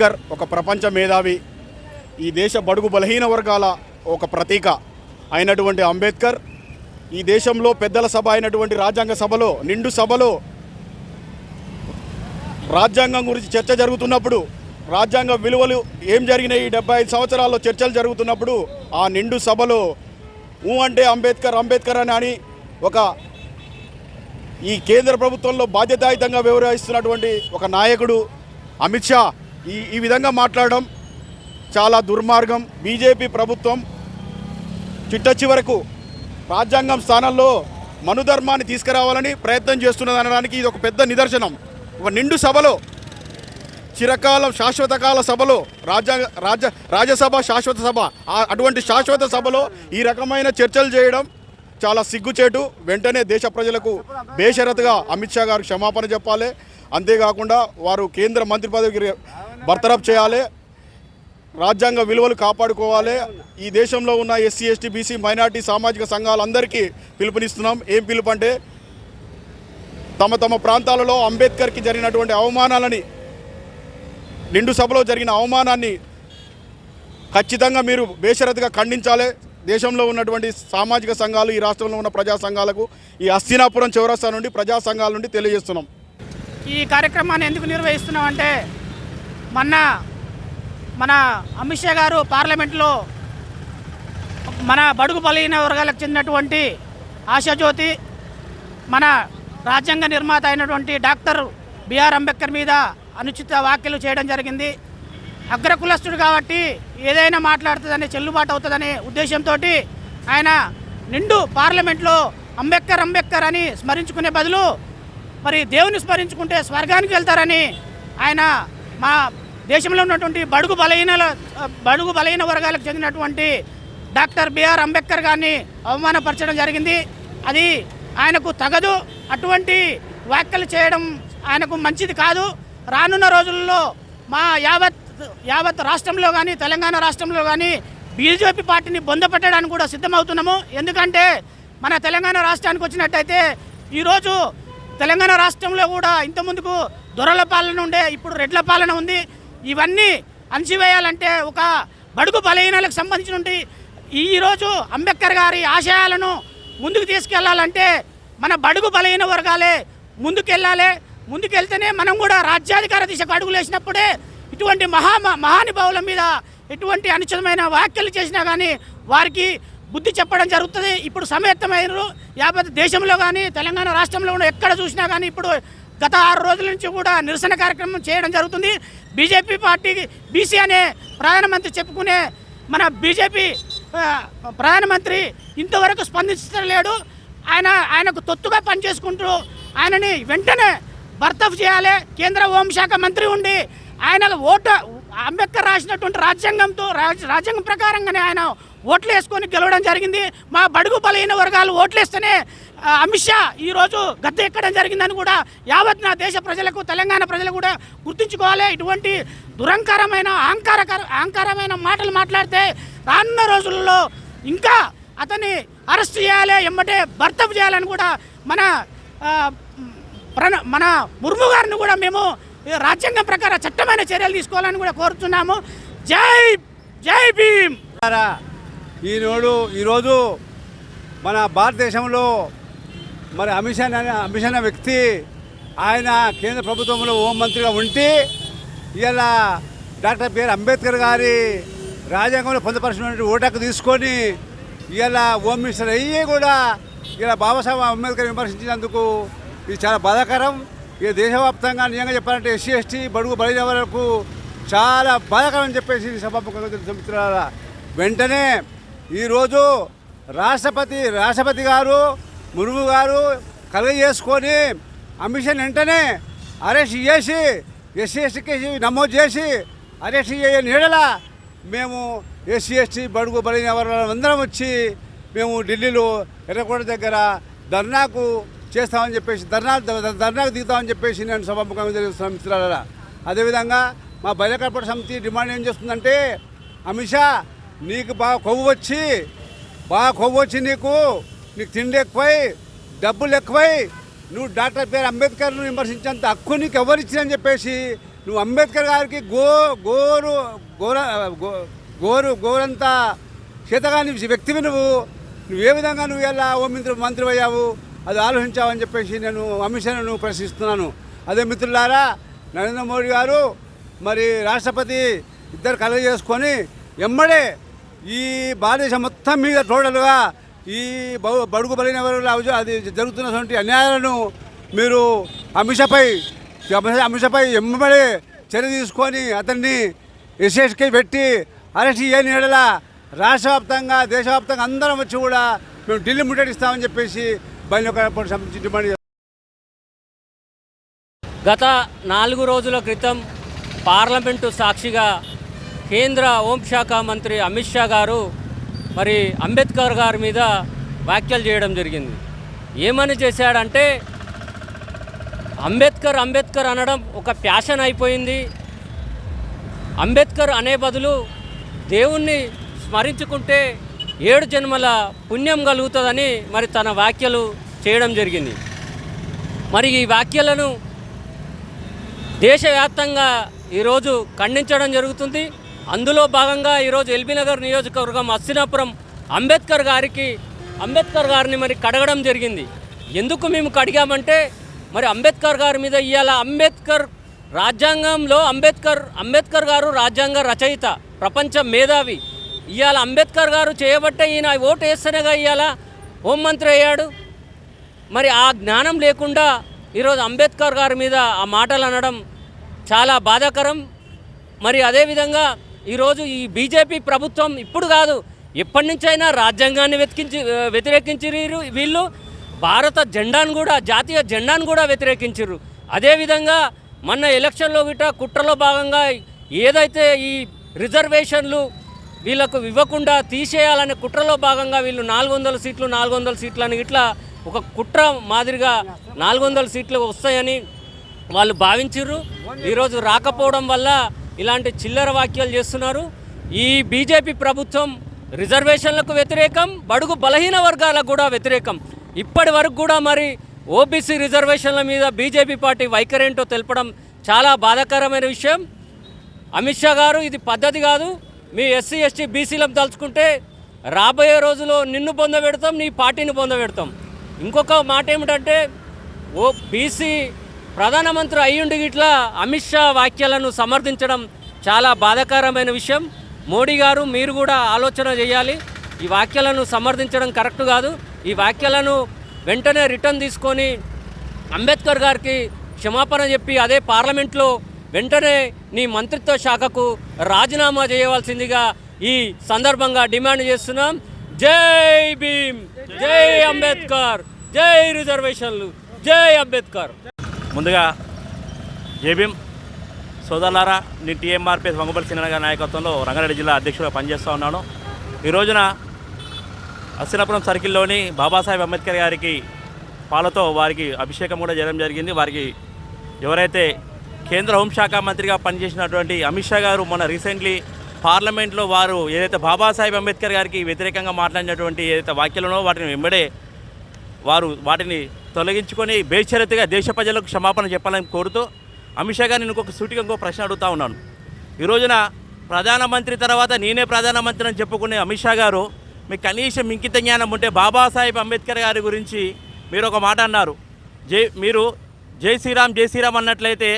అంబేద్కర్ ఒక ప్రపంచ మేధావి ఈ దేశ బడుగు బలహీన వర్గాల ఒక ప్రతీక అయినటువంటి అంబేద్కర్. ఈ దేశంలో పెద్దల సభ అయినటువంటి రాజ్యాంగ సభలో నిండు సభలో రాజ్యాంగం గురించి చర్చ జరుగుతున్నప్పుడు రాజ్యాంగ విలువలు ఏం జరిగినాయి ఈ డెబ్బై ఐదు సంవత్సరాల్లో చర్చలు జరుగుతున్నప్పుడు ఆ నిండు సభలో ఊ అంటే అంబేద్కర్ అంబేద్కర్ అని అని ఒక ఈ కేంద్ర ప్రభుత్వంలో బాధ్యతాయుతంగా వ్యవహరిస్తున్నటువంటి ఒక నాయకుడు అమిత్ షా. ఈ ఈ విధంగా మాట్లాడడం చాలా దుర్మార్గం. బీజేపీ ప్రభుత్వం చిట్ట చివరకు రాజ్యాంగం స్థానంలో మనుధర్మాన్ని తీసుకురావాలని ప్రయత్నం చేస్తున్నది అనడానికి ఇది ఒక పెద్ద నిదర్శనం. ఒక నిండు సభలో చిరకాలం శాశ్వతకాల సభలో రాజ్యాంగ రాజ్య రాజ్యసభ శాశ్వత సభ అటువంటి శాశ్వత సభలో ఈ రకమైన చర్చలు చేయడం చాలా సిగ్గుచేటు. వెంటనే దేశ ప్రజలకు బేషరతుగా అమిత్ షా గారు క్షమాపణ చెప్పాలి. అంతేకాకుండా వారు కేంద్ర మంత్రి పదవికి బర్తరఫ్ చేయాలి. రాజ్యాంగ విలువలు కాపాడుకోవాలి. ఈ దేశంలో ఉన్న ఎస్సీ ఎస్టీ బీసీ మైనార్టీ సామాజిక సంఘాలందరికీ పిలుపునిస్తున్నాం. ఏం పిలుపు అంటే తమ తమ ప్రాంతాలలో అంబేద్కర్కి జరిగినటువంటి అవమానాలని నిండు సభలో జరిగిన అవమానాన్ని ఖచ్చితంగా మీరు బేషరతుగా ఖండించాలి. దేశంలో ఉన్నటువంటి సామాజిక సంఘాలు ఈ రాష్ట్రంలో ఉన్న ప్రజా సంఘాలకు ఈ హస్తినాపురం చౌరస్తా నుండి ప్రజా సంఘాల నుండి తెలియజేస్తున్నాం. ఈ కార్యక్రమాన్ని ఎందుకు నిర్వహిస్తున్నాం అంటే మొన్న మన అమిత్ షా గారు పార్లమెంట్లో మన బడుగు బలహీన వర్గాలకు చెందినటువంటి ఆశాజ్యోతి మన రాజ్యాంగ నిర్మాత అయినటువంటి డాక్టర్ బిఆర్ అంబేద్కర్ మీద అనుచిత వ్యాఖ్యలు చేయడం జరిగింది. అగ్రకులస్తుడు కాబట్టి ఏదైనా మాట్లాడుతుందని చెల్లుబాటు అవుతుందనే ఉద్దేశంతో ఆయన నిండు పార్లమెంట్లో అంబేద్కర్ అంబేద్కర్ అని స్మరించుకునే బదులు మరి దేవుని స్మరించుకుంటే స్వర్గానికి వెళ్తారని ఆయన మా దేశంలో ఉన్నటువంటి బడుగు బలహీన బడుగు బలహీన వర్గాలకు చెందినటువంటి డాక్టర్ బిఆర్ అంబేద్కర్ గారిని అవమానపరచడం జరిగింది. అది ఆయనకు తగదు. అటువంటి వ్యాఖ్యలు చేయడం ఆయనకు మంచిది కాదు. రానున్న రోజుల్లో మా యావత్ యావత్ రాష్ట్రంలో కానీ తెలంగాణ రాష్ట్రంలో కానీ బీజేపీ పార్టీని బొందపెట్టడానికి కూడా సిద్ధమవుతున్నాము. ఎందుకంటే మన తెలంగాణ రాష్ట్రానికి వచ్చినట్టయితే ఈరోజు తెలంగాణ రాష్ట్రంలో కూడా ఇంతకుముందుకు దొరల పాలన ఉండే ఇప్పుడు రెడ్ల పాలన ఉంది. ఇవన్నీ అణచివేయాలంటే ఒక బడుగు బలహీనలకు సంబంధించినటువంటి ఈరోజు అంబేద్కర్ గారి ఆశయాలను ముందుకు తీసుకెళ్ళాలంటే మన బడుగు బలహీన వర్గాలే ముందుకెళ్ళాలి. ముందుకెళ్తేనే మనం కూడా రాజ్యాధికార దిశకు అడుగులు వేసినప్పుడే ఇటువంటి మహా మహానుభావుల మీద ఎటువంటి అనుచితమైన వ్యాఖ్యలు చేసినా కానీ వారికి బుద్ధి చెప్పడం జరుగుతుంది. ఇప్పుడు సమయత్తమైనరు యాభై దేశంలో కానీ తెలంగాణ రాష్ట్రంలో కూడా ఎక్కడ చూసినా కానీ ఇప్పుడు గత ఆరు రోజుల నుంచి కూడా నిరసన కార్యక్రమం చేయడం జరుగుతుంది. బీజేపీ పార్టీకి బీసీ అనే ప్రధానమంత్రి చెప్పుకునే మన బీజేపీ ప్రధానమంత్రి ఇంతవరకు స్పందించలేడు. ఆయన ఆయనకు తొత్తుగా పనిచేసుకుంటూ ఆయనని వెంటనే బర్తఫ్ చేయాలి. కేంద్ర హోంశాఖ మంత్రి ఉండి ఆయన ఓటు అంబేద్కర్ రాసినటువంటి రాజ్యాంగంతో రాజ్యాంగం ప్రకారంగానే ఆయన ఓట్లు వేసుకొని గెలవడం జరిగింది. మా బడుగు బలహీన వర్గాలు ఓట్లేస్తేనే అమిత్ షా ఈరోజు గద్దె ఎక్కడం జరిగిందని కూడా యావత్ నా దేశ ప్రజలకు తెలంగాణ ప్రజలు కూడా గుర్తుంచుకోవాలి. ఇటువంటి దురంకారమైన అహంకారకర అహంకారమైన మాటలు మాట్లాడితే రానున్న రోజుల్లో ఇంకా అతన్ని అరెస్ట్ చేయాలి ఎమ్మటే భర్త చేయాలని కూడా మన ప్రణ మన ముర్ము గారిని కూడా మేము రాజ్యాంగం ప్రకారం చట్టమైన చర్యలు తీసుకోవాలని కూడా కోరుతున్నాము. జై జై భీమ్! ఈరోడు ఈరోజు మన భారతదేశంలో మరి అమిత్ షా అనే అమిత్ షా వ్యక్తి ఆయన కేంద్ర ప్రభుత్వంలో హోంమంత్రిగా ఉండి ఇలా డాక్టర్ బిఆర్ అంబేద్కర్ గారి రాజ్యాంగంలో పొందపరిచినటువంటి ఓటకు తీసుకొని ఇలా హోమ్ మినిస్టర్ అయ్యి కూడా ఇలా బాబాసాహెబ్ అంబేద్కర్ విమర్శించినందుకు ఇది చాలా బాధాకరం. ఇక దేశవ్యాప్తంగా నిజంగా చెప్పాలంటే ఎస్సీ ఎస్టీ బడుగు బలిన వరకు చాలా బాధాకరం చెప్పేసి సభాముఖంగా తెలుసు మిత్రులారా. వెంటనే ఈరోజు రాష్ట్రపతి రాష్ట్రపతి గారు మురుగు గారు కలుగజేసుకొని చేసుకొని అమిషన్ వెంటనే అరెస్ట్ చేసి ఎస్సీ ఎస్టీ కేసు నమోదు చేసి అరెస్ట్ చేయని నీడల మేము ఎస్సీ ఎస్టీ బడుగు బలైన అందరం వచ్చి మేము ఢిల్లీలో ఎర్రకోట దగ్గర ధర్నాకు చేస్తామని చెప్పేసి ధర్నా ధర్నాకు దిగుతామని చెప్పేసి నేను సభాముఖంగా తెలుస్తున్నాను మిత్రులారా. అదేవిధంగా మా బయలుకల్పన సమితి డిమాండ్ ఏం చేస్తుందంటే అమిత్ షా నీకు బాగా కొవ్వు వచ్చి బాగా కొవ్వు వచ్చి నీకు నీకు తిండి ఎక్కువై డబ్బులు ఎక్కువై నువ్వు డాక్టర్ పేరు అంబేద్కర్ను విమర్శించేంత హక్కు నీకు ఎవరిచ్చిందని చెప్పేసి నువ్వు అంబేద్కర్ గారికి గో గోరు గోర గోరు గోరంతా చేతగాని వ్యక్తివి నువ్వు. నువ్వు ఏ విధంగా నువ్వు ఎలా ఓ మంత్రి మంత్రి అయ్యావు అది ఆలోచించావని చెప్పేసి నేను అమిత్ షాను ప్రశ్నిస్తున్నాను. అదే మిత్రులారా నరేంద్ర మోడీ గారు మరి రాష్ట్రపతి ఇద్దరు కలగ చేసుకొని ఎమ్మడే ఈ భారతదేశం మొత్తం మీద టోటల్గా ఈ బ- బడుగు బలైన వర్గాల అది జరుగుతున్నటువంటి అన్యాయాలను మీరు అమిషపై అమిషపై అమిత్ ఎమ్మడే చర్య తీసుకొని అతన్ని ఎస్ఎస్కి పెట్టి అరెస్ట్ చేయని ఎడల రాష్ట్రవ్యాప్తంగా దేశవ్యాప్తంగా అందరం వచ్చి కూడా మేము ఢిల్లీ ముట్టడిస్తామని చెప్పేసి బయలుదేరి సంబంధించి డిమాండ్ గత నాలుగు రోజుల క్రితం పార్లమెంటు సాక్షిగా కేంద్ర హోంశాఖ మంత్రి అమిత్ షా గారు మరి అంబేద్కర్ గారి మీద వ్యాఖ్యలు చేయడం జరిగింది. ఏమని చేశాడంటే అంబేద్కర్ అంబేద్కర్ అనడం ఒక ప్యాషన్ అయిపోయింది. అంబేద్కర్ అనే బదులు దేవుణ్ణి స్మరించుకుంటే ఏడు జన్మల పుణ్యం కలుగుతుందని మరి తన వ్యాఖ్యలు చేయడం జరిగింది. మరి ఈ వ్యాఖ్యలను దేశవ్యాప్తంగా ఈరోజు ఖండించడం జరుగుతుంది. అందులో భాగంగా ఈరోజు ఎల్బీనగర్ నియోజకవర్గం అస్సినాపురం అంబేద్కర్ గారికి అంబేద్కర్ గారిని మరి కడగడం జరిగింది. ఎందుకు మేము కడిగామంటే మరి అంబేద్కర్ గారి మీద ఇవాళ అంబేద్కర్ రాజ్యాంగంలో అంబేద్కర్ అంబేద్కర్ గారు రాజ్యాంగ రచయిత ప్రపంచ మేధావి. ఇవాళ అంబేద్కర్ గారు చేయబట్టే ఈయన ఓటు వేస్తేనేగా ఇవాళ హోంమంత్రి అయ్యాడు. మరి ఆ జ్ఞానం లేకుండా ఈరోజు అంబేద్కర్ గారి మీద ఆ మాటలు అనడం చాలా బాధాకరం. మరి అదేవిధంగా ఈరోజు ఈ బీజేపీ ప్రభుత్వం ఇప్పుడు కాదు ఎప్పటి నుంచైనా రాజ్యాంగాన్ని వెతికించి వ్యతిరేకించి వీళ్ళు. భారత జెండాను కూడా జాతీయ జెండాను కూడా వ్యతిరేకించారు అదేవిధంగా మొన్న ఎలక్షన్లో గిట కుట్రలో భాగంగా ఏదైతే ఈ రిజర్వేషన్లు వీళ్ళకు ఇవ్వకుండా తీసేయాలనే కుట్రలో భాగంగా వీళ్ళు నాలుగు వందల సీట్లు నాలుగు వందల సీట్లని ఇట్లా ఒక కుట్ర మాదిరిగా నాలుగు వందల సీట్లు వస్తాయని వాళ్ళు భావించరు ఈరోజు రాకపోవడం వల్ల ఇలాంటి చిల్లర వ్యాఖ్యలు చేస్తున్నారు. ఈ బీజేపీ ప్రభుత్వం రిజర్వేషన్లకు వ్యతిరేకం బడుగు బలహీన వర్గాలకు కూడా వ్యతిరేకం. ఇప్పటి వరకు కూడా మరి ఓబీసీ రిజర్వేషన్ల మీద బీజేపీ పార్టీ వైఖరేంటో తెలపడం చాలా బాధాకరమైన విషయం. అమిత్ షా గారు ఇది పద్ధతి కాదు. మీ ఎస్సీ ఎస్టీ బీసీలను తలుచుకుంటే రాబోయే రోజులో నిన్ను పొందబెడతాం నీ పార్టీని పొందబెడతాం ఇంకొక మాట ఏమిటంటే ఓ బీసీ ప్రధానమంత్రి అయ్యుండి ఇట్లా అమిత్ షా వాక్యాలను సమర్థించడం చాలా బాధాకరమైన విషయం. మోడీ గారు మీరు కూడా ఆలోచన చేయాలి. ఈ వాక్యాలను సమర్థించడం కరెక్ట్ కాదు. ఈ వాక్యాలను వెంటనే రిటర్న్ తీసుకొని అంబేద్కర్ గారికి క్షమాపణ చెప్పి అదే పార్లమెంట్లో వెంటనే నీ మంత్రిత్వ శాఖకు రాజీనామా చేయవలసిందిగా ఈ సందర్భంగా డిమాండ్ చేస్తున్నాం. జై భీమ్! జై అంబేద్కర్! జై రిజర్వేషన్లు! జై అంబేద్కర్! ముందుగా జై భీమ్! సోదరులారా నేను టీఎంఆర్పీఎస్ వంగపల్లి సినిమా నాయకత్వంలో రంగారెడ్డి జిల్లా అధ్యక్షుడిగా పనిచేస్తూ ఉన్నాను. ఈ రోజున అసినాపురం సర్కిల్లోని బాబాసాహెబ్ అంబేద్కర్ గారికి పాలతో వారికి అభిషేకం కూడా చేయడం జరిగింది. వారికి ఎవరైతే కేంద్ర హోంశాఖ మంత్రిగా పనిచేసినటువంటి అమిత్ షా గారు మొన్న రీసెంట్లీ పార్లమెంట్లో వారు ఏదైతే బాబాసాహెబ్ అంబేద్కర్ గారికి వ్యతిరేకంగా మాట్లాడినటువంటి ఏదైతే వ్యాఖ్యలునో వాటిని వెంబడే వారు వాటిని తొలగించుకొని బేషరతుగా దేశ ప్రజలకు క్షమాపణ చెప్పాలని కోరుతూ అమిత్ షా గారిని ఇంకొక సూటిగా ఇంకో ప్రశ్న అడుగుతా ఉన్నాను. ఈ రోజున ప్రధానమంత్రి తర్వాత నేనే ప్రధానమంత్రి అని చెప్పుకునే అమిత్ షా గారు మీకు కనీసం ఇంకిత జ్ఞానం ఉంటే బాబాసాహెబ్ అంబేద్కర్ గారి గురించి మీరు ఒక మాట అన్నారు. జై మీరు జై శ్రీరామ్ జై శ్రీరామ్ అన్నట్లయితే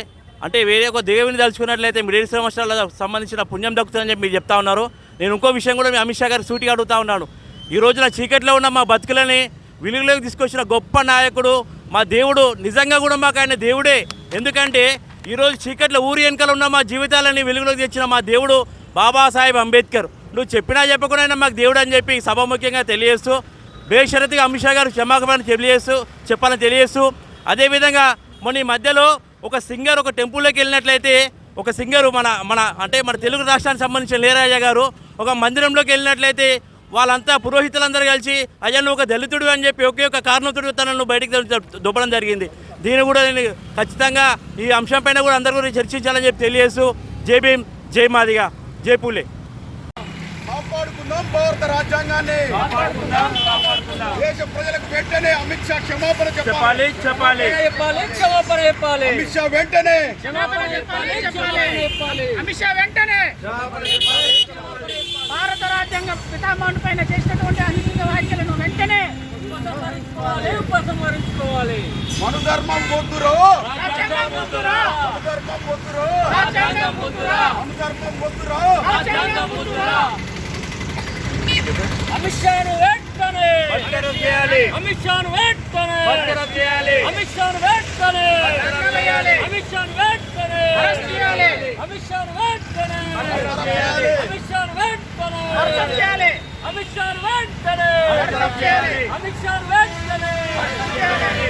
అంటే వేరే ఒక దేవుని తలుచుకున్నట్లయితే మీరు ఏడు సంవత్సరాలకు సంబంధించిన పుణ్యం దక్కుతుందని చెప్పి మీరు చెప్తా ఉన్నారు. నేను ఇంకో విషయం కూడా మీ అమిత్ షా గారు సూటిగా అడుగుతా ఉన్నాను. ఈ రోజున చీకట్లో ఉన్న మా బతుకులని వెలుగులోకి తీసుకొచ్చిన గొప్ప నాయకుడు మా దేవుడు నిజంగా కూడా మాకు ఆయన దేవుడే. ఎందుకంటే ఈరోజు చీకట్లో ఊరి వెనకాల ఉన్న మా జీవితాలని వెలుగులోకి తెచ్చిన మా దేవుడు బాబాసాహెబ్ అంబేద్కర్. నువ్వు చెప్పినా చెప్పకుండా మాకు దేవుడు అని చెప్పి సభాముఖ్యంగా తెలియజేస్తూ బేషరతిగా అమిత్ షా గారు క్షమాకమని తెలియజేస్తూ చెప్పాలని తెలియజేస్తూ అదేవిధంగా మొన్న ఈ మధ్యలో ఒక సింగర్ ఒక టెంపుల్లోకి వెళ్ళినట్లయితే ఒక సింగరు మన మన అంటే మన తెలుగు రాష్ట్రానికి సంబంధించిన లేరాజ గారు ఒక మందిరంలోకి వెళ్ళినట్లయితే వాళ్ళంతా పురోహితులందరూ కలిసి అయ్యా నువ్వు ఒక దళితుడు అని చెప్పి ఒకే ఒక కారణతుడు తనను బయటికి దు- దుబ్బడం జరిగింది. దీన్ని కూడా నేను ఖచ్చితంగా ఈ అంశం పైన కూడా అందరూ గురించి చర్చించాలని చెప్పి తెలియజేస్తూ జై భీమ్ జై మాదిగా జై పూలే. కాపాడుకుందాం భారత రాజ్యాంగాన్ని దేశ ప్రజలకు వెంటనే అమిత్ షా క్షమాపణ చెప్పాలి. చెప్పాలి చెప్పాలి. చెప్పాలి క్షమాపణ చెప్పాలి. అమిత్ షా వెంటనే క్షమాపణ చెప్పాలి చెప్పాలి. అమిత్ షా వెంటనే భారత రాజ్యాంగ పితామహుని పైన చేసినటువంటి అనుచిత వ్యాఖ్యలను వెంటనే ఉపసంహరించుకోవాలి. ఉపసంహరించుకోవాలి. మనుధర్మం వద్దురో రాజ్యాంగం వద్దురా, మనుధర్మం వద్దురో రాజ్యాంగం వద్దురా, మనుధర్మం రాజ్యాంగం వద్దురా. అమిత్ షాను వెంటనే బహిష్కరణ చేయాలి అమిత్ షాను వెంటనే బహిష్కరణ చేయాలి అమిత్ షాను వెంటనే చేయాలి. అమిత్ షాను వెంటనే అరెస్ట్ చేయాలి. అమిత్ షాను వెంటనే చేయాలి. అమిత్ షాను వెంటనే అరెస్ట్ చేయాలి. అమిత్ షాను వెంటనే చేయాలి. అమిత్ షాను వెంటనే చేయాలి.